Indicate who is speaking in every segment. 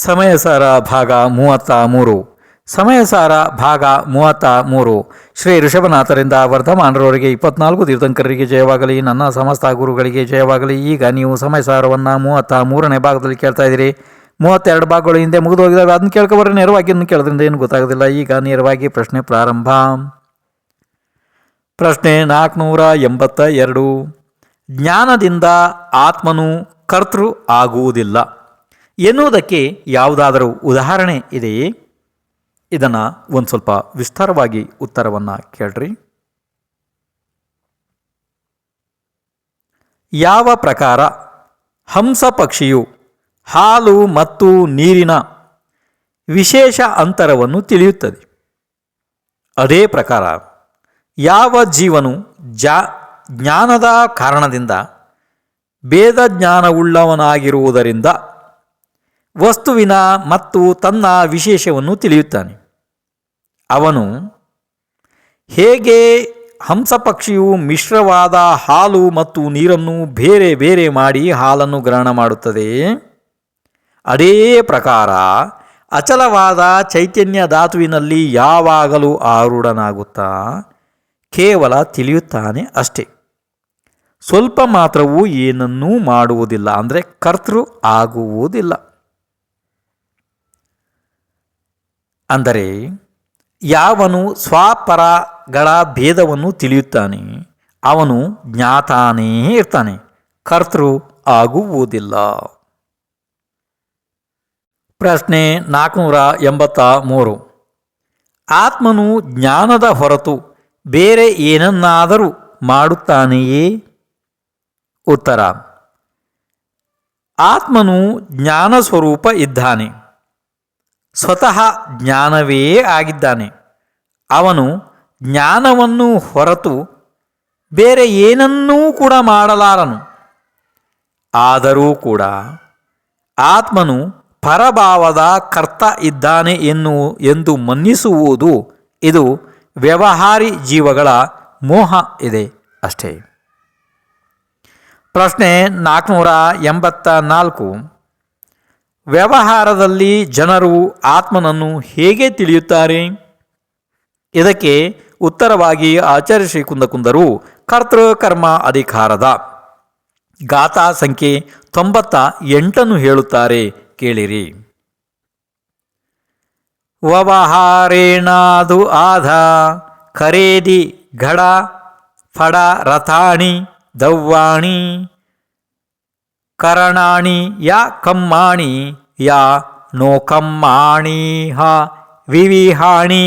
Speaker 1: ಸಮಯಸಾರ ಭಾಗ ಮೂವತ್ತ ಮೂರು. ಸಮಯಸಾರ ಭಾಗ ಮೂವತ್ತ ಮೂರು. ಶ್ರೀ ಋಷಭನಾಥರಿಂದ ವರ್ಧಮಾನರವರಿಗೆ ಇಪ್ಪತ್ನಾಲ್ಕು ತೀರ್ಥಂಕರರಿಗೆ ಜಯವಾಗಲಿ. ನನ್ನ ಸಮಸ್ತ ಗುರುಗಳಿಗೆ ಜಯವಾಗಲಿ. ಈಗ ನೀವು ಸಮಯಸಾರವನ್ನು ಮೂವತ್ತ ಮೂರನೇ ಭಾಗದಲ್ಲಿ ಕೇಳ್ತಾ ಇದ್ದೀರಿ. ಮೂವತ್ತೆರಡು ಭಾಗಗಳು ಹಿಂದೆ ಮುಗಿದು ಹೋಗಿದ್ದಾವೆ ಅದನ್ನ ಕೇಳ್ಕೊಬರ್ರೆ. ನೇರವಾಗಿ ಅದನ್ನು ಕೇಳೋದ್ರಿಂದ ಏನು ಗೊತ್ತಾಗೋದಿಲ್ಲ. ಈಗ ನೇರವಾಗಿ ಪ್ರಶ್ನೆ ಪ್ರಾರಂಭ. ಪ್ರಶ್ನೆ ನಾಲ್ಕುನೂರ ಎಂಬತ್ತ ಎರಡು. ಜ್ಞಾನದಿಂದ ಆತ್ಮನು ಕರ್ತೃ ಆಗುವುದಿಲ್ಲ. ಎನ್ನುವುದಕ್ಕೆ ಯಾವುದಾದರೂ ಉದಾಹರಣೆ ಇದೆಯೇ? ಇದನ್ನು ಒಂದು ಸ್ವಲ್ಪ ವಿಸ್ತಾರವಾಗಿ ಉತ್ತರವನ್ನು ಕೇಳ್ರಿ. ಯಾವ ಪ್ರಕಾರ ಹಂಸ ಪಕ್ಷಿಯು ಹಾಲು ಮತ್ತು ನೀರಿನ ವಿಶೇಷ ಅಂತರವನ್ನು ತಿಳಿಯುತ್ತದೆ? ಅದೇ ಪ್ರಕಾರ ಯಾವ ಜೀವನು ಜಾ, ಜ್ಞಾನದ ಕಾರಣದಿಂದ ಭೇದ ಜ್ಞಾನವುಳ್ಳವನಾಗಿರುವುದರಿಂದ ವಸ್ತುವಿನ ಮತ್ತು ತನ್ನ ವಿಶೇಷವನ್ನು ತಿಳಿಯುತ್ತಾನೆ. ಅವನು, ಹೇಗೆ ಹಂಸಪಕ್ಷಿಯು ಮಿಶ್ರವಾದ ಹಾಲು ಮತ್ತು ನೀರನ್ನು ಬೇರೆ ಬೇರೆ ಮಾಡಿ ಹಾಲನ್ನು ಗ್ರಹಣ ಮಾಡುತ್ತದೆ? ಅದೇ ಪ್ರಕಾರ ಅಚಲವಾದ ಚೈತನ್ಯ ಧಾತುವಿನಲ್ಲಿ ಯಾವಾಗಲೂ ಆರೂಢನಾಗುತ್ತಾ ಕೇವಲ ತಿಳಿಯುತ್ತಾನೆ ಅಷ್ಟೇ. ಸ್ವಲ್ಪ ಮಾತ್ರವೂ ಏನನ್ನೂ ಮಾಡುವುದಿಲ್ಲ, ಅಂದರೆ ಕರ್ತೃ ಆಗುವುದಿಲ್ಲ. ಅಂದರೆ ಯಾವನು ಸ್ವಪರಗಳ ಭೇದವನ್ನು ತಿಳಿಯುತ್ತಾನೆ, ಅವನು ಜ್ಞಾತಾನೇ ಇರ್ತಾನೆ, ಕರ್ತೃ ಆಗುವುದಿಲ್ಲ. ಪ್ರಶ್ನೆ ನಾಲ್ಕುನೂರ ಎಂಬತ್ತ ಮೂರು. ಆತ್ಮನು ಜ್ಞಾನದ ಹೊರತು ಬೇರೆ ಏನನ್ನಾದರೂ ಮಾಡುತ್ತಾನೆಯೇ? ಉತ್ತರ. ಆತ್ಮನು ಜ್ಞಾನ ಸ್ವರೂಪ ಇದ್ದಾನೆ. ಸ್ವತಃ ಜ್ಞಾನವೇ ಆಗಿದ್ದಾನೆ. ಅವನು ಜ್ಞಾನವನ್ನು ಹೊರತು ಬೇರೆ ಏನನ್ನೂ ಕೂಡ ಮಾಡಲಾರನು. ಆದರೂ ಕೂಡ ಆತ್ಮನು ಪರಭಾವದ ಕರ್ತ ಇದ್ದಾನೆ ಎನ್ನು, ಎಂದು ಮನ್ನಿಸುವುದು ಇದು ವ್ಯವಹಾರಿ ಜೀವಗಳ ಮೋಹ ಇದೆ ಅಷ್ಟೇ. ಪ್ರಶ್ನೆ ನಾಲ್ಕುನೂರ ಎಂಬತ್ತ ನಾಲ್ಕು. ವ್ಯವಹಾರದಲ್ಲಿ ಜನರು ಆತ್ಮನನ್ನು ಹೇಗೆ ತಿಳಿಯುತ್ತಾರೆ? ಇದಕ್ಕೆ ಉತ್ತರವಾಗಿ ಆಚಾರ್ಯ ಶ್ರೀ ಕುಂದಕುಂದರು ಕರ್ತೃಕರ್ಮ ಅಧಿಕಾರದ. ಗಾಥಾ ಸಂಖ್ಯೆ ತೊಂಬತ್ತ ಎಂಟನ್ನು ಹೇಳುತ್ತಾರೆ, ಕೇಳಿರಿ. ವ್ಯವಹಾರೇಣಾದು ಆಧ, ಖರೇದಿ ಘಡ, ಫಡ ರಥಾಣಿ, ದವ್ವಾಣಿ ಕರಣಾಣಿ ಯಾ ಕಮ್ಮಾಣಿ, ಯಾ ನೋ ಕಮ್ಮಾಣಿ ಹ ವಿವಿಹಾಣಿ.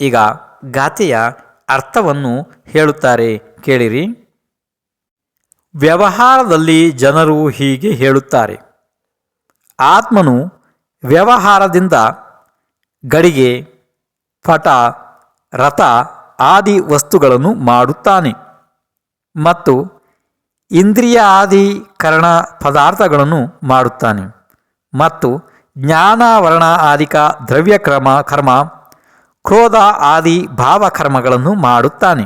Speaker 1: ಈಗ ಗಾತೆಯ ಅರ್ಥವನ್ನು ಹೇಳುತ್ತಾರೆ ಕೇಳಿರಿ. ವ್ಯವಹಾರದಲ್ಲಿ ಜನರು ಹೀಗೆ ಹೇಳುತ್ತಾರೆ. ಆತ್ಮನು ವ್ಯವಹಾರದಿಂದ ಗಡಿಗೆ, ಪಟ, ರಥ ಆದಿ ವಸ್ತುಗಳನ್ನು ಮಾಡುತ್ತಾನೆ ಮತ್ತು ಇಂದ್ರಿಯ ಆದಿಕರಣ ಪದಾರ್ಥಗಳನ್ನು ಮಾಡುತ್ತಾನೆ. ಮತ್ತು ಜ್ಞಾನಾವರಣ ಆದಿಕ ದ್ರವ್ಯ ಕ್ರಮ ಕರ್ಮ, ಕ್ರೋಧ ಆದಿ ಭಾವಕರ್ಮಗಳನ್ನು ಮಾಡುತ್ತಾನೆ.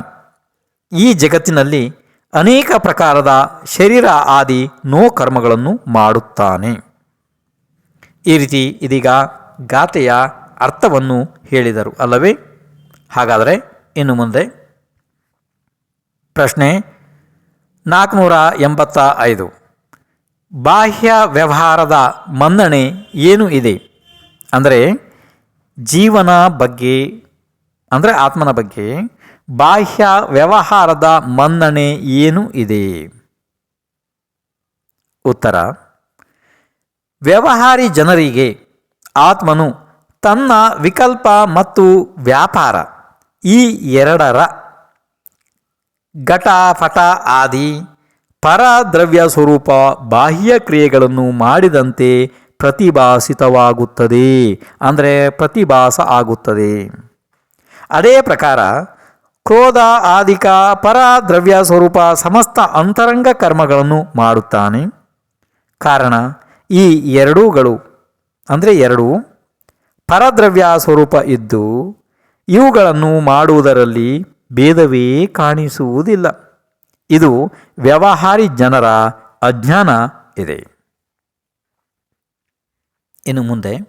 Speaker 1: ಈ ಜಗತ್ತಿನಲ್ಲಿ ಅನೇಕ ಪ್ರಕಾರದ ಶರೀರ ಆದಿ ನೋ ಕರ್ಮಗಳನ್ನು ಮಾಡುತ್ತಾನೆ. ಈ ರೀತಿ ಇದೀಗ ಗಾತೆಯ ಅರ್ಥವನ್ನು ಹೇಳಿದರು ಅಲ್ಲವೇ? ಹಾಗಾದರೆ ಇನ್ನು ಮುಂದೆ ಪ್ರಶ್ನೆ ನಾಲ್ಕುನೂರ ಎಂಬತ್ತ ಐದು. ಬಾಹ್ಯ ವ್ಯವಹಾರದ ಮನ್ನಣೆ ಏನು ಇದೆ? ಅಂದರೆ ಜೀವನ ಬಗ್ಗೆ, ಅಂದರೆ ಆತ್ಮನ ಬಗ್ಗೆ ಬಾಹ್ಯ ವ್ಯವಹಾರದ ಮನ್ನಣೆ ಏನು ಇದೆ? ಉತ್ತರ, ವ್ಯವಹಾರಿ ಜನರಿಗೆ ಆತ್ಮನು ತನ್ನ ವಿಕಲ್ಪ ಮತ್ತು ವ್ಯಾಪಾರ ಈ ಎರಡರ ಘಟ, ಫಟ ಆದಿ ಪರದ್ರವ್ಯ ಸ್ವರೂಪ ಬಾಹ್ಯ ಕ್ರಿಯೆಗಳನ್ನು ಮಾಡಿದಂತೆ ಪ್ರತಿಭಾಸಿತವಾಗುತ್ತದೆ. ಅಂದರೆ ಪ್ರತಿಭಾಸ ಆಗುತ್ತದೆ. ಅದೇ ಪ್ರಕಾರ ಕ್ರೋಧ, ಆದಿಕ ಪರ ದ್ರವ್ಯ ಸ್ವರೂಪ ಸಮಸ್ತ ಅಂತರಂಗ ಕರ್ಮಗಳನ್ನು ಮಾಡುತ್ತಾನೆ. ಕಾರಣ ಈ ಎರಡೂಗಳು ಅಂದರೆ ಎರಡು ಪರದ್ರವ್ಯ ಸ್ವರೂಪ ಇದ್ದು ಇವುಗಳನ್ನು ಮಾಡುವುದರಲ್ಲಿ ಭೇದವೇ ಕಾಣಿಸುವುದಿಲ್ಲ. ಇದು ವ್ಯವಹಾರಿ ಜನರ ಅಜ್ಞಾನ ಇದೆ. ಇನ್ನು ಮುಂದೆ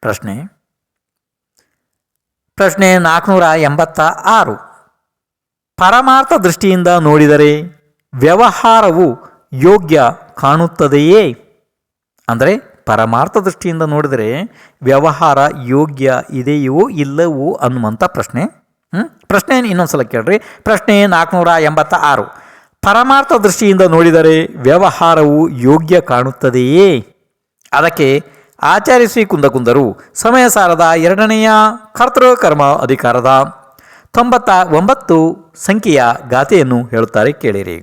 Speaker 1: ಪ್ರಶ್ನೆ. ಪ್ರಶ್ನೆ ನಾಲ್ಕುನೂರ ಎಂಬತ್ತ ಆರು. ಪರಮಾರ್ಥ ದೃಷ್ಟಿಯಿಂದ ನೋಡಿದರೆ ವ್ಯವಹಾರವು ಯೋಗ್ಯ ಕಾಣುತ್ತದೆಯೇ? ಅಂದರೆ ಪರಮಾರ್ಥ ದೃಷ್ಟಿಯಿಂದ ನೋಡಿದರೆ ವ್ಯವಹಾರ ಯೋಗ್ಯ ಇದೆಯೋ ಇಲ್ಲವೋ ಅನ್ನುವಂಥ ಪ್ರಶ್ನೆ. ಪ್ರಶ್ನೆ ಇನ್ನೊಂದ್ಸಲ ಕೇಳ್ರಿ. ಪ್ರಶ್ನೆ ನಾಲ್ಕುನೂರ ಎಂಬತ್ತ ಆರು ಪರಮಾರ್ಥ ದೃಷ್ಟಿಯಿಂದ ನೋಡಿದರೆ ವ್ಯವಹಾರವು ಯೋಗ್ಯ ಕಾಣುತ್ತದೆಯೇ? ಅದಕ್ಕೆ ಆಚಾರ್ಯ ಶ್ರೀ ಕುಂದಕುಂದರು ಸಮಯ ಸಾರದ ಎರಡನೆಯ ಕರ್ತೃಕರ್ಮ ಅಧಿಕಾರದ ತೊಂಬತ್ತ ಒಂಬತ್ತು ಸಂಖ್ಯೆಯ ಗಾಥೆಯನ್ನು ಹೇಳುತ್ತಾರೆ ಕೇಳಿರಿ.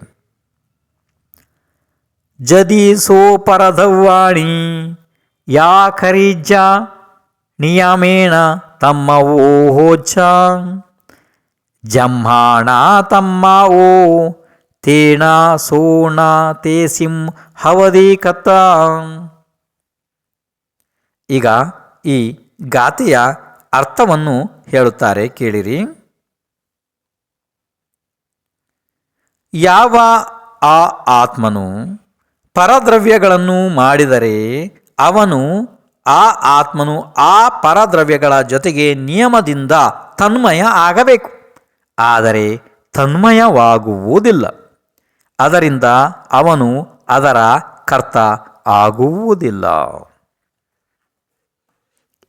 Speaker 1: ಜದಿ ಸೋ ಪರದವ್ವಾಣಿ ಯಾ ಖರೀಜ ನಿಯಮೇಣ ತಮ್ಮ ಓಹೋಚ ತಮ್ಮ ಓ ತೇಣ ಸೋಣ ತೇ ಸಿಂ ಹವದಿ ಕತ್ತ ಈಗ ಈ ಗಾಥೆಯ ಅರ್ಥವನ್ನು ಹೇಳುತ್ತಾರೆ ಕೇಳಿರಿ. ಯಾವ ಆ ಆತ್ಮನು ಪರದ್ರವ್ಯಗಳನ್ನು ಮಾಡಿದರೆ ಅವನು ಆ ಆತ್ಮನು ಆ ಪರದ್ರವ್ಯಗಳ ಜೊತೆಗೆ ನಿಯಮದಿಂದ ತನ್ಮಯ ಆಗಬೇಕು. ಆದರೆ ತನ್ಮಯವಾಗುವುದಿಲ್ಲ. ಅದರಿಂದ ಅವನು ಅದರ ಕರ್ತ ಆಗುವುದಿಲ್ಲ.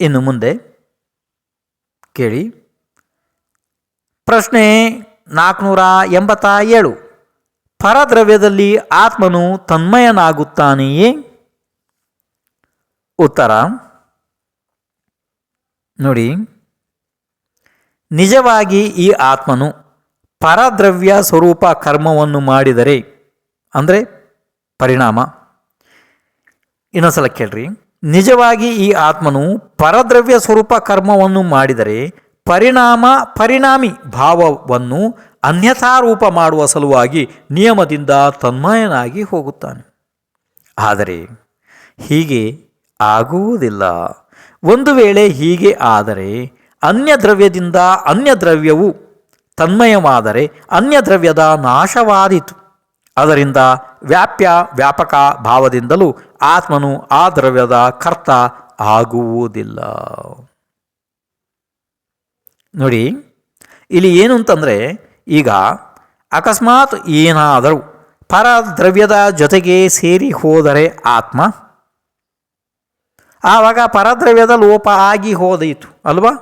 Speaker 1: ಇನ್ನು ಮುಂದೆ ಕೇಳಿ. ಪ್ರಶ್ನೆ ನಾಲ್ಕುನೂರ ಎಂಬತ್ತ ಏಳು. ಪರದ್ರವ್ಯದಲ್ಲಿ ಆತ್ಮನು ತನ್ಮಯನಾಗುತ್ತಾನೆಯೇ? ಉತ್ತರ. ನೋಡಿ. ನಿಜವಾಗಿ ಈ ಆತ್ಮನು ಪರದ್ರವ್ಯ ಸ್ವರೂಪ ಕರ್ಮವನ್ನು ಮಾಡಿದರೆ, ಅಂದರೆ ಪರಿಣಾಮ. ಇನ್ನೊಂದ್ಸಲ ಕೇಳ್ರಿ. ನಿಜವಾಗಿ ಈ ಆತ್ಮನು ಪರದ್ರವ್ಯ ಸ್ವರೂಪ ಕರ್ಮವನ್ನು ಮಾಡಿದರೆ ಪರಿಣಾಮ, ಪರಿಣಾಮಿ ಭಾವವನ್ನು ಅನ್ಯಥಾರೂಪ ಮಾಡುವ ಸಲುವಾಗಿ ನಿಯಮದಿಂದ ತನ್ಮಯನಾಗಿ ಹೋಗುತ್ತಾನೆ. ಆದರೆ ಹೀಗೆ ಆಗುವುದಿಲ್ಲ. ಒಂದು ವೇಳೆ ಹೀಗೆ ಆದರೆ ಅನ್ಯ ದ್ರವ್ಯದಿಂದ ಅನ್ಯ ದ್ರವ್ಯವು ತನ್ಮಯವಾದರೆ ಅನ್ಯ ದ್ರವ್ಯದ ನಾಶವಾದೀತು. ಅದರಿಂದ ವ್ಯಾಪ್ಯ ವ್ಯಾಪಕ ಭಾವದಿಂದಲೂ ಆತ್ಮನು ಆ ದ್ರವ್ಯದ ಕರ್ತ ಆಗುವುದಿಲ್ಲ. ನೋಡಿ, ಇಲ್ಲಿ ಏನು ಅಂತಂದರೆ ಈಗ ಅಕಸ್ಮಾತ್ ಏನಾದರೂ ಪರದ್ರವ್ಯದ ಜೊತೆಗೆ ಸೇರಿ ಹೋದರೆ ಆತ್ಮ, ಆವಾಗ ಪರದ್ರವ್ಯದ ಲೋಪ ಆಗಿ ಹೋದೀತು, ಅಲ್ವಾ?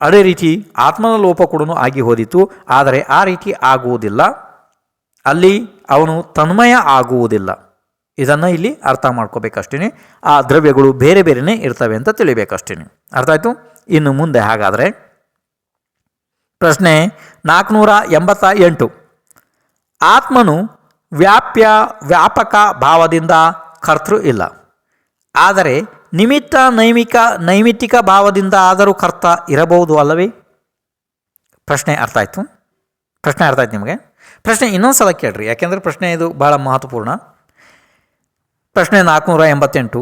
Speaker 1: ಅದೇ ರೀತಿ ಆತ್ಮನ ಲೋಪ ಕೂಡ ಆಗಿ ಹೋದಿತು, ಆದರೆ ಆ ರೀತಿ ಆಗುವುದಿಲ್ಲ. ಅಲ್ಲಿ ಅವನು ತನ್ಮಯ ಆಗುವುದಿಲ್ಲ. ಇದನ್ನು ಇಲ್ಲಿ ಅರ್ಥ ಮಾಡ್ಕೋಬೇಕಷ್ಟೇ ಆ ದ್ರವ್ಯಗಳು ಬೇರೆ ಬೇರೆನೇ ಇರ್ತವೆ ಅಂತ ತಿಳಿಬೇಕಷ್ಟೇ ಅರ್ಥ ಆಯಿತು? ಇನ್ನು ಮುಂದೆ ಹಾಗಾದರೆ ಪ್ರಶ್ನೆ ನಾಲ್ಕುನೂರ ಎಂಬತ್ತ ಎಂಟು ಆತ್ಮನು ವ್ಯಾಪ್ಯ ವ್ಯಾಪಕ ಭಾವದಿಂದ ಕರ್ತೃ ಇಲ್ಲ. ಆದರೆ ನಿಮಿತ್ತ ನೈಮಿಕ, ನೈಮಿತ್ತಿಕ ಭಾವದಿಂದ ಆದರೂ ಕರ್ತ ಇರಬಹುದು ಅಲ್ಲವೇ? ಪ್ರಶ್ನೆ ಅರ್ಥ ಆಯಿತು. ಪ್ರಶ್ನೆ ಅರ್ಥ ಆಯ್ತು ನಿಮಗೆ. ಪ್ರಶ್ನೆ ಇನ್ನೊಂದು ಸಲ ಕೇಳ್ರಿ, ಯಾಕೆಂದರೆ ಪ್ರಶ್ನೆ ಇದು ಬಹಳ ಮಹತ್ವಪೂರ್ಣ. ಪ್ರಶ್ನೆ ನಾಲ್ಕುನೂರ ಎಂಬತ್ತೆಂಟು,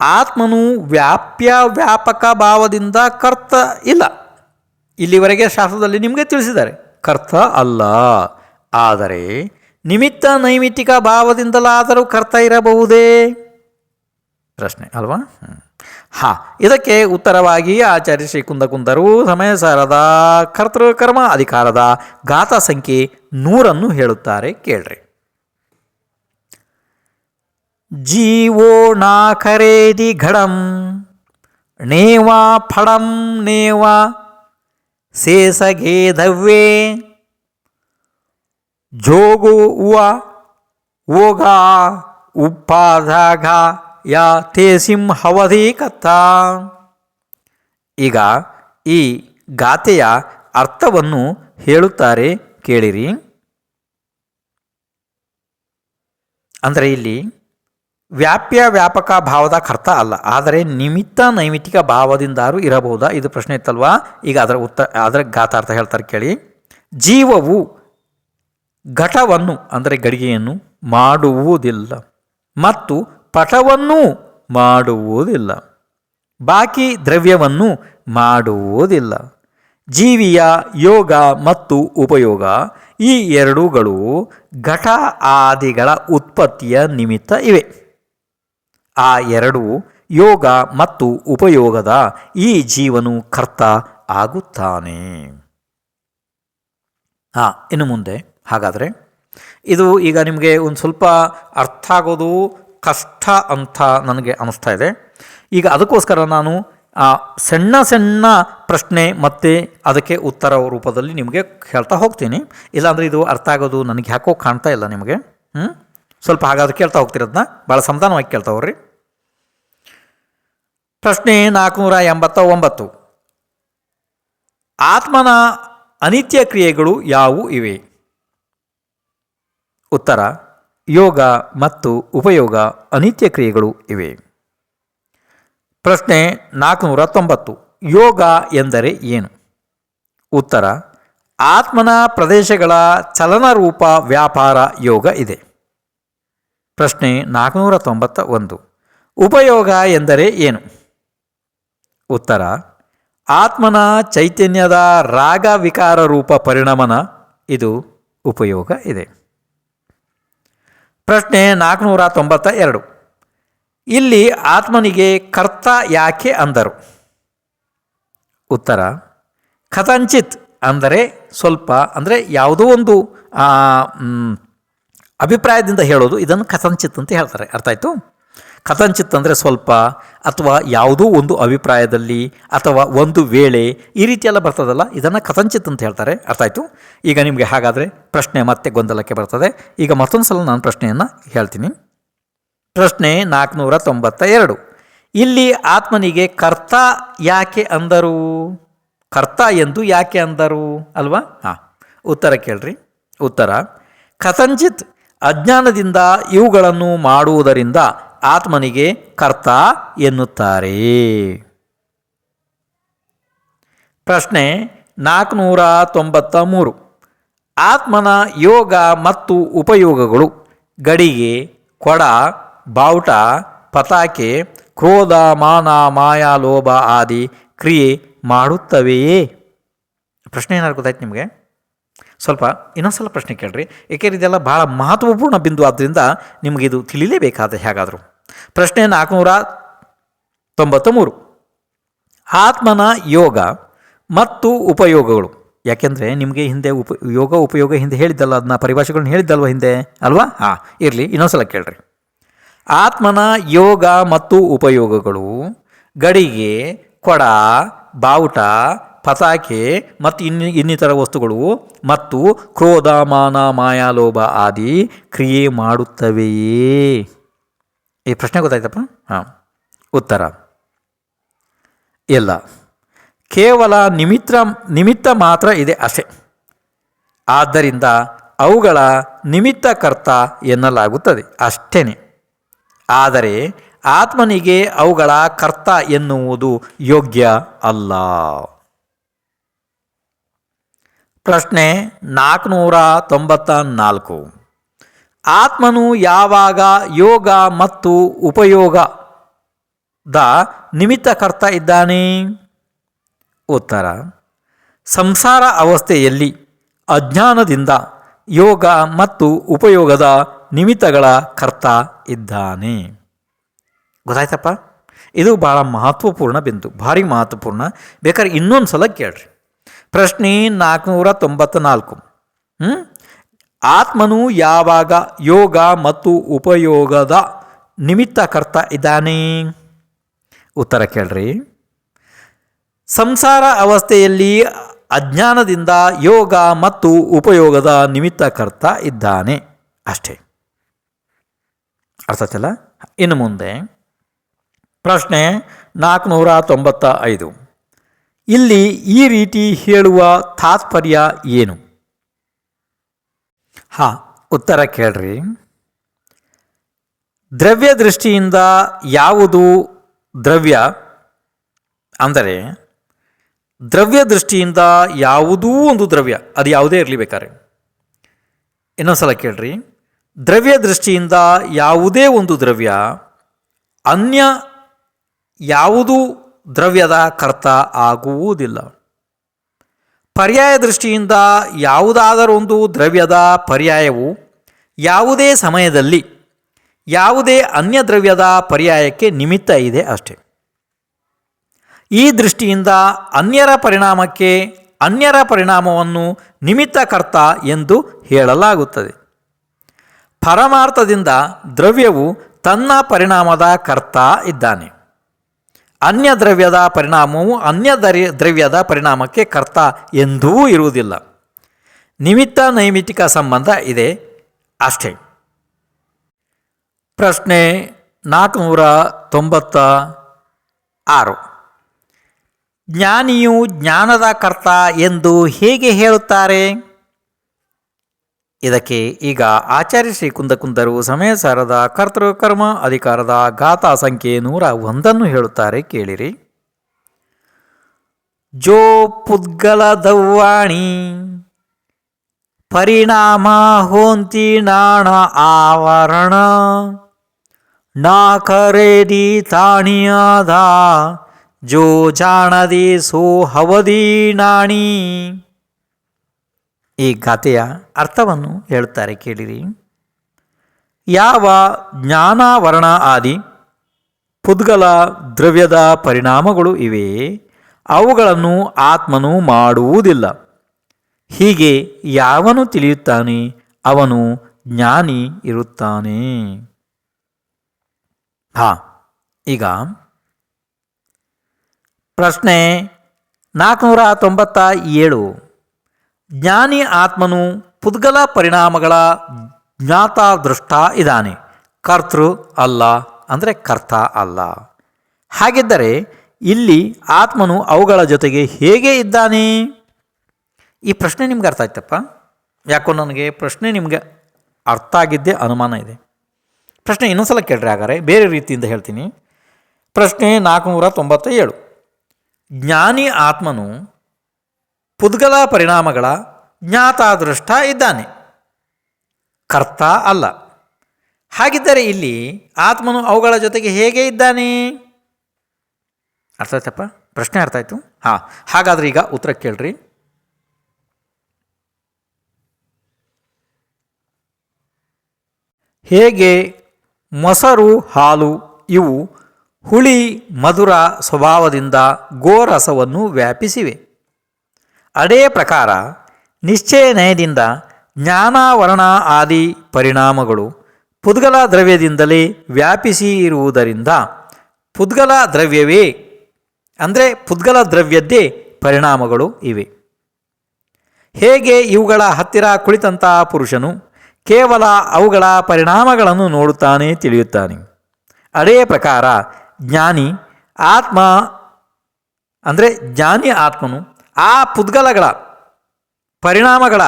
Speaker 1: ಆತ್ಮನು ವ್ಯಾಪ್ಯ, ವ್ಯಾಪಕ ಭಾವದಿಂದ ಕರ್ತ ಇಲ್ಲ. ಇಲ್ಲಿವರೆಗೆ ಶಾಸ್ತ್ರದಲ್ಲಿ ನಿಮಗೆ ತಿಳಿಸಿದ್ದಾರೆ, ಕರ್ತ ಅಲ್ಲ. ಆದರೆ ನಿಮಿತ್ತ ನೈಮಿತ್ತಿಕ ಭಾವದಿಂದಲಾದರೂ ಕರ್ತ ಇರಬಹುದೇ? ಪ್ರಶ್ನೆ ಅಲ್ವಾ? ಹಾ, ಇದಕ್ಕೆ ಉತ್ತರವಾಗಿ ಆಚಾರ್ಯ ಶ್ರೀ ಕುಂದಕುಂದರು ಸಮಯ ಸಾರದ ಕರ್ತೃಕರ್ಮ ಅಧಿಕಾರದ ಗಾಥಾ ಸಂಖ್ಯೆ ನೂರನ್ನು ಹೇಳುತ್ತಾರೆ, ಕೇಳ್ರಿ. ಜೀವೋ ನಾಕರೇದಿ ಘಡಂ, ನೇವಾ ಫಡಂ ನೇವಾ ಸೇಸಗೇಧವ್ಯೇ ಜೋಗು ಉವ, ಓಗ ಉಪ್ಪಾದಾಗ ಯಾ ತೇ ಸಿಂಹವಧಿ ಕತ್ತ ಈಗ ಈ ಗಾಥೆಯ ಅರ್ಥವನ್ನು ಹೇಳುತ್ತಾರೆ ಕೇಳಿರಿ. ಅಂದರೆ ಇಲ್ಲಿ ವ್ಯಾಪ್ಯ ವ್ಯಾಪಕ ಭಾವದ ಕರ್ತ ಅಲ್ಲ, ಆದರೆ ನಿಮಿತ್ತ ನೈಮಿತ್ತಿಕ ಭಾವದಿಂದಾರು ಇರಬಹುದಾ? ಇದು ಪ್ರಶ್ನೆ ಇತ್ತಲ್ವಾ? ಈಗ ಅದರ ಉತ್ತರ, ಅದರ ಗಾತಾರ್ಥ ಹೇಳ್ತಾರೆ ಕೇಳಿ. ಜೀವವು ಘಟವನ್ನು, ಅಂದರೆ ಗಡಿಗೆಯನ್ನು ಮಾಡುವುದಿಲ್ಲ, ಮತ್ತು ಪಟವನ್ನೂ ಮಾಡುವುದಿಲ್ಲ. ಬಾಕಿ ದ್ರವ್ಯವನ್ನು ಮಾಡುವುದಿಲ್ಲ. ಜೀವಿಯ ಯೋಗ ಮತ್ತು ಉಪಯೋಗ ಈ ಎರಡೂಗಳು ಘಟ ಆದಿಗಳ ಉತ್ಪತ್ತಿಯ ನಿಮಿತ್ತ ಇವೆ. ಆ ಎರಡು ಯೋಗ ಮತ್ತು ಉಪಯೋಗದ ಈ ಜೀವನು ಕರ್ತ ಆಗುತ್ತಾನೆ. ಹಾಂ, ಇನ್ನು ಮುಂದೆ ಹಾಗಾದರೆ ಇದು ಈಗ ನಿಮಗೆ ಒಂದು ಸ್ವಲ್ಪ ಅರ್ಥ ಆಗೋದು ಕಷ್ಟ ಅಂತ ನನಗೆ ಅನ್ನಿಸ್ತಾ ಇದೆ. ಈಗ ಅದಕ್ಕೋಸ್ಕರ ನಾನು, ಆ, ಸಣ್ಣ ಸಣ್ಣ ಪ್ರಶ್ನೆ ಮತ್ತು ಅದಕ್ಕೆ ಉತ್ತರ ರೂಪದಲ್ಲಿ ನಿಮಗೆ ಹೇಳ್ತಾ ಹೋಗ್ತೀನಿ. ಇಲ್ಲಾಂದರೆ ಇದು ಅರ್ಥ ಆಗೋದು ನನಗೆ ಯಾಕೋ ಕಾಣ್ತಾ ಇಲ್ಲ ನಿಮಗೆ. ಹ್ಞೂ ಸ್ವಲ್ಪ ಹಾಗಾದ್ರೆ ಕೇಳ್ತಾ ಹೋಗ್ತಿರೋದನ್ನ ಭಾಳ ಸಮಾಧಾನವಾಗಿ ಕೇಳ್ತಾ ಹೋಗ್ರಿ. ಪ್ರಶ್ನೆ ನಾಲ್ಕುನೂರ ಎಂಬತ್ತ ಒಂಬತ್ತು ಆತ್ಮನ ಅನಿತ್ಯ ಕ್ರಿಯೆಗಳು ಯಾವುವು? ಇವೆ ಉತ್ತರ. ಯೋಗ ಮತ್ತು ಉಪಯೋಗ ಅನಿತ್ಯ ಕ್ರಿಯೆಗಳು ಇವೆ. ಪ್ರಶ್ನೆ ನಾಲ್ಕುನೂರ ತೊಂಬತ್ತು ಯೋಗ ಎಂದರೆ ಏನು? ಉತ್ತರ, ಆತ್ಮನ ಪ್ರದೇಶಗಳ ಚಲನರೂಪ ವ್ಯಾಪಾರ ಯೋಗ ಇದೆ. ಪ್ರಶ್ನೆ ನಾಲ್ಕುನೂರ ತೊಂಬತ್ತ ಒಂದು ಉಪಯೋಗ ಎಂದರೆ ಏನು? ಉತ್ತರ, ಆತ್ಮನ ಚೈತನ್ಯದ ರಾಗ ವಿಕಾರ ರೂಪ ಪರಿಣಮನ ಇದು ಉಪಯೋಗ ಇದೆ. ಪ್ರಶ್ನೆ ನಾಲ್ಕುನೂರ ತೊಂಬತ್ತ ಎರಡು. ಇಲ್ಲಿ ಆತ್ಮನಿಗೆ ಕರ್ತ ಯಾಕೆ ಅಂದರು? ಉತ್ತರ, ಕಥಂಚಿತ್ ಅಂದರೆ ಸ್ವಲ್ಪ ಅಂದರೆ ಯಾವುದೋ ಒಂದು ಅಭಿಪ್ರಾಯದಿಂದ ಹೇಳೋದು ಇದನ್ನು ಕಥಂಚಿತ್ ಅಂತ ಹೇಳ್ತಾರೆ. ಅರ್ಥ ಆಯಿತು? ಕಥಂಚಿತ್ ಅಂದರೆ ಸ್ವಲ್ಪ ಅಥವಾ ಯಾವುದೋ ಒಂದು ಅಭಿಪ್ರಾಯದಲ್ಲಿ ಅಥವಾ ಒಂದು ವೇಳೆ ಈ ರೀತಿಯೆಲ್ಲ ಬರ್ತದಲ್ಲ, ಇದನ್ನು ಕಥಂಚಿತ್ ಅಂತ ಹೇಳ್ತಾರೆ. ಅರ್ಥ ಆಯಿತು? ಈಗ ನಿಮಗೆ ಹಾಗಾದರೆ ಪ್ರಶ್ನೆ ಮತ್ತೆ ಗೊಂದಲಕ್ಕೆ ಬರ್ತದೆ. ಈಗ ಮತ್ತೊಂದು ಸಲ ನಾನು ಪ್ರಶ್ನೆಯನ್ನು ಹೇಳ್ತೀನಿ. ಪ್ರಶ್ನೆ ನಾಲ್ಕುನೂರ ತೊಂಬತ್ತ ಎರಡು. ಇಲ್ಲಿ ಆತ್ಮನಿಗೆ ಕರ್ತ ಯಾಕೆ ಅಂದರು? ಕರ್ತ ಎಂದು ಯಾಕೆ ಅಂದರು? ಅಲ್ವಾ? ಹಾಂ, ಉತ್ತರ ಕೇಳ್ರಿ. ಉತ್ತರ. ಕಥಂಚಿತ್ ಅಜ್ಞಾನದಿಂದ ಇವುಗಳನ್ನು ಮಾಡುವುದರಿಂದ ಆತ್ಮನಿಗೆ ಕರ್ತ ಎನ್ನುತ್ತಾರೆ. ಪ್ರಶ್ನೆ ನಾಲ್ಕುನೂರ ತೊಂಬತ್ತ ಮೂರು ಆತ್ಮನ ಯೋಗ ಮತ್ತು ಉಪಯೋಗಗಳು ಗಡಿಗೆ, ಕೊಡ, ಬಾವುಟ, ಪತಾಕೆ, ಕ್ರೋಧ, ಮಾನ, ಮಾಯಾ, ಲೋಭ ಆದಿ ಕ್ರಿಯೆ ಮಾಡುತ್ತವೆಯೇ? ಪ್ರಶ್ನೆ ಏನಾರು ಗೊತ್ತಾಯ್ತು ನಿಮಗೆ? ಸ್ವಲ್ಪ ಇನ್ನೊಂದ್ಸಲ ಪ್ರಶ್ನೆ ಕೇಳ್ರಿ. ಏಕೆಂದ್ರೆ ಇದೆಲ್ಲ ಭಾಳ ಮಹತ್ವಪೂರ್ಣ ಬಿಂದು ಆದ್ದರಿಂದ ಇದು ತಿಳಿಲೇಬೇಕಾದ ಹೇಗಾದರೂ? ಪ್ರಶ್ನೆ ನಾಲ್ಕುನೂರ ತೊಂಬತ್ತ ಮೂರು ಆತ್ಮನ ಯೋಗ ಮತ್ತು ಉಪಯೋಗಗಳು. ಯಾಕೆಂದರೆ ನಿಮಗೆ ಹಿಂದೆ ಉಪ, ಯೋಗ ಉಪಯೋಗ ಹಿಂದೆ ಹೇಳಿದ್ದಲ್ಲ, ಅದನ್ನ ಪರಿಭಾಷೆಗಳನ್ನ ಹೇಳಿದ್ದಲ್ವ ಹಿಂದೆ? ಅಲ್ವಾ? ಹಾಂ, ಇರಲಿ, ಇನ್ನೊಂದ್ಸಲ ಕೇಳ್ರಿ. ಆತ್ಮನ ಯೋಗ ಮತ್ತು ಉಪಯೋಗಗಳು, ಗಡಿಗೆ, ಕೊಡ, ಬಾವುಟ ಪತಾಕೆ ಮತ್ತು ಇನ್ನು, ಇನ್ನಿತರ ವಸ್ತುಗಳು ಮತ್ತು ಕ್ರೋಧ, ಮಾನ ಮಾಯಾಲೋಭ ಆದಿ ಕ್ರಿಯೆ ಮಾಡುತ್ತವೆಯೇ? ಈ ಪ್ರಶ್ನೆ ಗೊತ್ತಾಯ್ತಪ್ಪ? ಹಾಂ. ಉತ್ತರ. ಎಲ್ಲ. ಕೇವಲ ನಿಮಿತ್ತ ನಿಮಿತ್ತ ಮಾತ್ರ ಇದೆ ಅಷ್ಟೆ. ಆದ್ದರಿಂದ ಅವುಗಳ ನಿಮಿತ್ತಕರ್ತ ಎನ್ನಲಾಗುತ್ತದೆ ಅಷ್ಟೇ ಆದರೆ ಆತ್ಮನಿಗೆ ಅವುಗಳ ಕರ್ತ ಎನ್ನುವುದು ಯೋಗ್ಯ ಅಲ್ಲ. ಪ್ರಶ್ನೆ ನಾಲ್ಕುನೂರ ತೊಂಬತ್ತ ನಾಲ್ಕು. ಆತ್ಮನು ಯಾವಾಗ ಯೋಗ ಮತ್ತು ಉಪಯೋಗದ ನಿಮಿತ್ತಕರ್ತ ಇದ್ದಾನೆ? ಉತ್ತರ. ಸಂಸಾರ ಅವಸ್ಥೆಯಲ್ಲಿ ಅಜ್ಞಾನದಿಂದ ಯೋಗ ಮತ್ತು ಉಪಯೋಗದ ನಿಮಿತ್ತಗಳ ಕರ್ತ ಇದ್ದಾನೆ. ಗೊತ್ತಾಯ್ತಪ್ಪ? ಇದು ಭಾಳ ಮಹತ್ವಪೂರ್ಣ ಬಿಂದು, ಭಾರಿ ಮಹತ್ವಪೂರ್ಣ. ಬೇಕಾದ್ರೆ ಇನ್ನೊಂದು ಸಲ ಕೇಳ್ರಿ. ಪ್ರಶ್ನೆ ನಾಲ್ಕುನೂರ ತೊಂಬತ್ತ ನಾಲ್ಕು ಹ್ಮ್? ಆತ್ಮನು ಯಾವಾಗ ಯೋಗ ಮತ್ತು ಉಪಯೋಗದ ನಿಮಿತ್ತ ಕರ್ತ ಇದ್ದಾನೆ? ಉತ್ತರ ಕೇಳ್ರಿ. ಸಂಸಾರ ಅವಸ್ಥೆಯಲ್ಲಿ ಅಜ್ಞಾನದಿಂದ ಯೋಗ ಮತ್ತು ಉಪಯೋಗದ ನಿಮಿತ್ತ ಕರ್ತ ಇದ್ದಾನೆ. ಅಷ್ಟೇ. ಅರ್ಥಲ್ಲ ಇನ್ನು ಮುಂದೆ ಪ್ರಶ್ನೆ ನಾಲ್ಕುನೂರ ತೊಂಬತ್ತ ಐದು. ಇಲ್ಲಿ ಈ ರೀತಿ ಹೇಳುವ ತಾತ್ಪರ್ಯ ಏನು? ಹಾ, ಉತ್ತರ ಕೇಳ್ರಿ. ದ್ರವ್ಯ ದೃಷ್ಟಿಯಿಂದ ಯಾವುದು ದ್ರವ್ಯ? ಅಂದರೆ ದ್ರವ್ಯ ದೃಷ್ಟಿಯಿಂದ ಯಾವುದೂ ಒಂದು ದ್ರವ್ಯ, ಅದು ಯಾವುದೇ ಇರಲಿ ಬೇಕಾದ್ರೆ. ಇನ್ನೊಂದ್ಸಲ ಕೇಳ್ರಿ. ದ್ರವ್ಯ ದೃಷ್ಟಿಯಿಂದ ಯಾವುದೇ ಒಂದು ದ್ರವ್ಯ, ಅನ್ಯ ಯಾವುದೂ ದ್ರವ್ಯದ ಕರ್ತ ಆಗುವುದಿಲ್ಲ. ಪರ್ಯಾಯ ದೃಷ್ಟಿಯಿಂದ ಯಾವುದಾದರೊಂದು ದ್ರವ್ಯದ ಪರ್ಯಾಯವು ಯಾವುದೇ ಸಮಯದಲ್ಲಿ ಯಾವುದೇ ಅನ್ಯ ದ್ರವ್ಯದ ಪರ್ಯಾಯಕ್ಕೆ ನಿಮಿತ್ತ ಇದೆ ಅಷ್ಟೆ. ಈ ದೃಷ್ಟಿಯಿಂದ ಅನ್ಯರ ಪರಿಣಾಮಕ್ಕೆ ಅನ್ಯರ ಪರಿಣಾಮವನ್ನು ನಿಮಿತ್ತಕರ್ತ ಎಂದು ಹೇಳಲಾಗುತ್ತದೆ. ಪರಮಾರ್ಥದಿಂದ ದ್ರವ್ಯವು ತನ್ನ ಪರಿಣಾಮದ ಕರ್ತ ಇದ್ದಾನೆ. ಅನ್ಯ ದ್ರವ್ಯದ ಪರಿಣಾಮವು ಅನ್ಯ ದ್ರ ದ್ರವ್ಯದ ಪರಿಣಾಮಕ್ಕೆ ಕರ್ತ ಎಂದೂ ಇರುವುದಿಲ್ಲ. ನಿಮಿತ್ತ ನೈಮಿತ್ತಿಕ ಸಂಬಂಧ ಇದೆ ಅಷ್ಟೇ. ಪ್ರಶ್ನೆ ನಾಲ್ಕುನೂರ ತೊಂಬತ್ತ ಆರು. ಜ್ಞಾನಿಯು ಜ್ಞಾನದ ಕರ್ತ ಎಂದು ಹೇಗೆ ಹೇಳುತ್ತಾರೆ? ಇದಕ್ಕೆ ಈಗ ಆಚಾರ್ಯ ಶ್ರೀ ಕುಂದಕುಂದರು ಸಮಯ ಸಾರದ ಕರ್ತೃಕರ್ಮ ಅಧಿಕಾರದ ಗಾಥಾ ಸಂಖ್ಯೆ ನೂರ ಒಂದನ್ನು ಹೇಳುತ್ತಾರೆ, ಕೇಳಿರಿ. ಜೋ ಪುದ್ಗಲ ದವ್ವಾಣಿ, ಪರಿಣಾಮ ಹೋಂತಿ ನಾಣ ಆವರಣ, ನಾ ಕರೆದಿ ತಾಣಿಯಾದ, ಜೋ ಜಾಣದಿ ಸೋ ಹವದಿ ನಾಣಿ. ಈ ಗಾಥೆಯ ಅರ್ಥವನ್ನು ಹೇಳುತ್ತಾರೆ, ಕೇಳಿರಿ. ಯಾವ ಜ್ಞಾನಾವರಣ ಆದಿ ಪುದ್ಗಲ ದ್ರವ್ಯದ ಪರಿಣಾಮಗಳು ಇವೆ, ಅವುಗಳನ್ನು ಆತ್ಮನು ಮಾಡುವುದಿಲ್ಲ. ಹೀಗೆ ಯಾವನು ತಿಳಿಯುತ್ತಾನೆ, ಅವನು ಜ್ಞಾನಿ ಇರುತ್ತಾನೆ. ಹಾ, ಈಗ ಪ್ರಶ್ನೆ ನಾಲ್ಕುನೂರ ತೊಂಬತ್ತ ಏಳು. ಜ್ಞಾನಿ ಆತ್ಮನು ಪುದ್ಗಲ ಪರಿಣಾಮಗಳ ಜ್ಞಾತ ದೃಷ್ಟ ಇದ್ದಾನೆ ಕರ್ತೃ ಅಲ್ಲ ಅಂದರೆ ಕರ್ತ ಅಲ್ಲ. ಹಾಗಿದ್ದರೆ ಇಲ್ಲಿ ಆತ್ಮನು ಅವುಗಳ ಜೊತೆಗೆ ಹೇಗೆ ಇದ್ದಾನೆ? ಈ ಪ್ರಶ್ನೆ ನಿಮ್ಗೆ ಅರ್ಥ ಆಯ್ತಪ್ಪ. ಯಾಕೋ ನನಗೆ ಪ್ರಶ್ನೆ ನಿಮಗೆ ಅರ್ಥ ಆಗಿದ್ದೇ ಅನುಮಾನ ಇದೆ. ಪ್ರಶ್ನೆ ಇನ್ನೊಂದ್ಸಲ ಕೇಳ್ರಿ ಹಾಗಾದ್ರೆ, ಬೇರೆ ರೀತಿಯಿಂದ ಹೇಳ್ತೀನಿ. ಪ್ರಶ್ನೆ ನಾಲ್ಕುನೂರ ತೊಂಬತ್ತ ಏಳು ಜ್ಞಾನಿ ಆತ್ಮನು ಪುದ್ಗಲ ಪರಿಣಾಮಗಳ ಜ್ಞಾತಾದೃಷ್ಟ ಇದ್ದಾನೆ. ಕರ್ತ ಅಲ್ಲ. ಹಾಗಿದ್ದರೆ ಇಲ್ಲಿ ಆತ್ಮನು ಅವುಗಳ ಜೊತೆಗೆ ಹೇಗೆ ಇದ್ದಾನೆ? ಅರ್ಥ ಆಯ್ತಪ್ಪ? ಪ್ರಶ್ನೆ ಅರ್ಥ ಆಯಿತು. ಹಾಂ, ಹಾಗಾದ್ರೆ ಈಗ ಉತ್ತರ ಕೇಳ್ರಿ. ಹೇಗೆ ಮೊಸರು, ಹಾಲು ಇವು ಹುಳಿ, ಮಧುರ ಸ್ವಭಾವದಿಂದ ಗೋರಸವನ್ನು ವ್ಯಾಪಿಸಿವೆ. ಅದೇ ಪ್ರಕಾರ ನಿಶ್ಚಯ ನಯದಿಂದ ಜ್ಞಾನಾವರಣ ಆದಿ ಪರಿಣಾಮಗಳು ಪುದ್ಗಲ ದ್ರವ್ಯದಿಂದಲೇ ವ್ಯಾಪಿಸಿ ಇರುವುದರಿಂದ ಪುದ್ಗಲ ದ್ರವ್ಯವೇ, ಅಂದರೆ ಪುದ್ಗಲ ದ್ರವ್ಯದ್ದೇ ಪರಿಣಾಮಗಳು ಇವೆ. ಹೇಗೆ ಇವುಗಳ ಹತ್ತಿರ ಕುಳಿತಂತಹ ಪುರುಷನು ಕೇವಲ ಅವುಗಳ ಪರಿಣಾಮಗಳನ್ನು ನೋಡುತ್ತಾನೆ ತಿಳಿಯುತ್ತಾನೆ. ಅದೇ ಪ್ರಕಾರ ಜ್ಞಾನಿ ಆತ್ಮ, ಅಂದರೆ ಜ್ಞಾನಿ ಆತ್ಮನು ಆ ಪುದ್ಗಲಗಳ ಪರಿಣಾಮಗಳ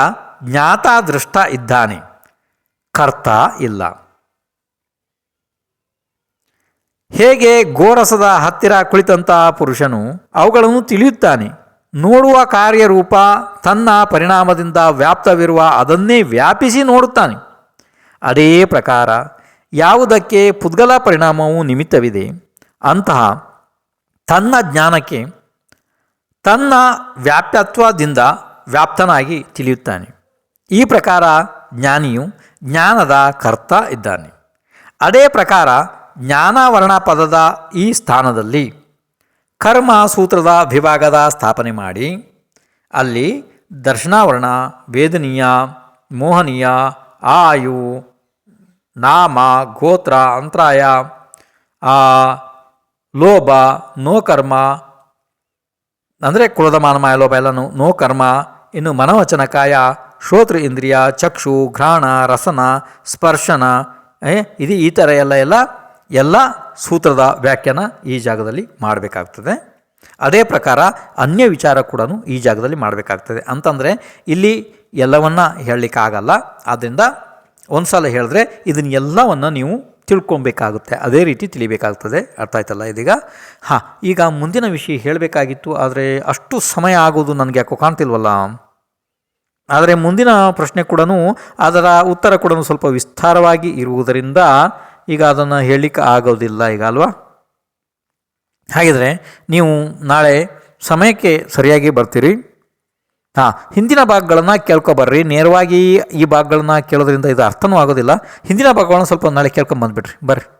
Speaker 1: ಜ್ಞಾತ ದೃಷ್ಟ ಇದ್ದಾನೆ. ಕರ್ತ ಇಲ್ಲ. ಹೇಗೆ ಗೋರಸದ ಹತ್ತಿರ ಕುಳಿತಂತಹ ಪುರುಷನು ಅವುಗಳನ್ನು ತಿಳಿಯುತ್ತಾನೆ. ನೋಡುವ ಕಾರ್ಯರೂಪ ತನ್ನ ಪರಿಣಾಮದಿಂದ ವ್ಯಾಪ್ತವಿರುವ ಅದನ್ನೇ ವ್ಯಾಪಿಸಿ ನೋಡುತ್ತಾನೆ. ಅದೇ ಪ್ರಕಾರ ಯಾವುದಕ್ಕೆ ಪುದ್ಗಲ ಪರಿಣಾಮವು ನಿಮಿತ್ತವಿದೆ, ಅಂತಹ ತನ್ನ ಜ್ಞಾನಕ್ಕೆ ತನ್ನ ವ್ಯಾಪ್ಯತ್ವದಿಂದ ವ್ಯಾಪ್ತನಾಗಿ ತಿಳಿಯುತ್ತಾನೆ. ಈ ಪ್ರಕಾರ ಜ್ಞಾನಿಯು ಜ್ಞಾನದ ಕರ್ತ ಇದ್ದಾನೆ. ಅದೇ ಪ್ರಕಾರ ಜ್ಞಾನಾವರಣ ಪದದ ಈ ಸ್ಥಾನದಲ್ಲಿ ಕರ್ಮ ಸೂತ್ರದ ವಿಭಾಗದ ಸ್ಥಾಪನೆ ಮಾಡಿ ಅಲ್ಲಿ ದರ್ಶನಾವರಣ ವೇದನೀಯ ಮೋಹನೀಯ ಆಯು ನಾಮ ಗೋತ್ರ ಅಂತರಾಯ ಆ, ಲೋಭ ನೋ ಕರ್ಮ ಅಂದರೆ ಕುಲದ ಮಾನಮ ಲೋಭ ಎಲ್ಲ ನೋ- ಕರ್ಮ, ಇನ್ನು ಮನವಚನಕಾಯ, ಶ್ರೋತೃ ಇಂದ್ರಿಯ, ಚಕ್ಷು, ಘ್ರಾಣ, ರಸನ, ಸ್ಪರ್ಶನ ಇದು ಈ ಥರ ಎಲ್ಲ ಎಲ್ಲ ಎಲ್ಲ ಸೂತ್ರದ ವ್ಯಾಖ್ಯಾನ ಈ ಜಾಗದಲ್ಲಿ ಮಾಡಬೇಕಾಗ್ತದೆ. ಅದೇ ಪ್ರಕಾರ ಅನ್ಯ ವಿಚಾರ ಕೂಡ ಈ ಜಾಗದಲ್ಲಿ ಮಾಡಬೇಕಾಗ್ತದೆ. ಅಂತಂದರೆ ಇಲ್ಲಿ ಎಲ್ಲವನ್ನ ಹೇಳಲಿಕ್ಕಾಗಲ್ಲ. ಆದ್ದರಿಂದ ಒಂದು ಸಲ ಹೇಳಿದ್ರೆ ಇದನ್ನೆಲ್ಲವನ್ನು ನೀವು ತಿಳ್ಕೊಬೇಕಾಗುತ್ತೆ ಅದೇ ರೀತಿ ತಿಳಿಬೇಕಾಗ್ತದೆ. ಅರ್ಥ ಆಯ್ತಲ್ಲ ಇದೀಗ? ಹಾಂ, ಈಗ ಮುಂದಿನ ವಿಷಯ ಹೇಳಬೇಕಾಗಿತ್ತು, ಆದರೆ ಅಷ್ಟು ಸಮಯ ಆಗೋದು ನನಗೆ ಯಾಕೋ ಕಾಣ್ತಿಲ್ವಲ್ಲ? ಆದರೆ ಮುಂದಿನ ಪ್ರಶ್ನೆ ಕೂಡ ಅದರ ಉತ್ತರ ಕೂಡ ಸ್ವಲ್ಪ ವಿಸ್ತಾರವಾಗಿ ಇರುವುದರಿಂದ ಈಗ ಅದನ್ನು ಹೇಳಲಿಕ್ಕೆ ಆಗೋದಿಲ್ಲ ಈಗ ಅಲ್ವಾ? ಹಾಗಿದ್ರೆ ನೀವು ನಾಳೆ ಸಮಯಕ್ಕೆ ಸರಿಯಾಗಿ ಬರ್ತೀರಿ. ಹಾಂ, ಹಿಂದಿನ ಭಾಗಗಳನ್ನು ಕೇಳ್ಕೊಬರ್ರಿ. ನೇರವಾಗಿ ಈ ಭಾಗಗಳನ್ನ ಕೇಳೋದ್ರಿಂದ ಇದು ಅರ್ಥನೂ ಆಗೋದಿಲ್ಲ. ಹಿಂದಿನ ಭಾಗಗಳನ್ನ ಸ್ವಲ್ಪ ನಾಳೆ ಕೇಳ್ಕೊಂಬಂದ್ಬಿಡ್ರಿ. ಬರ್ರಿ.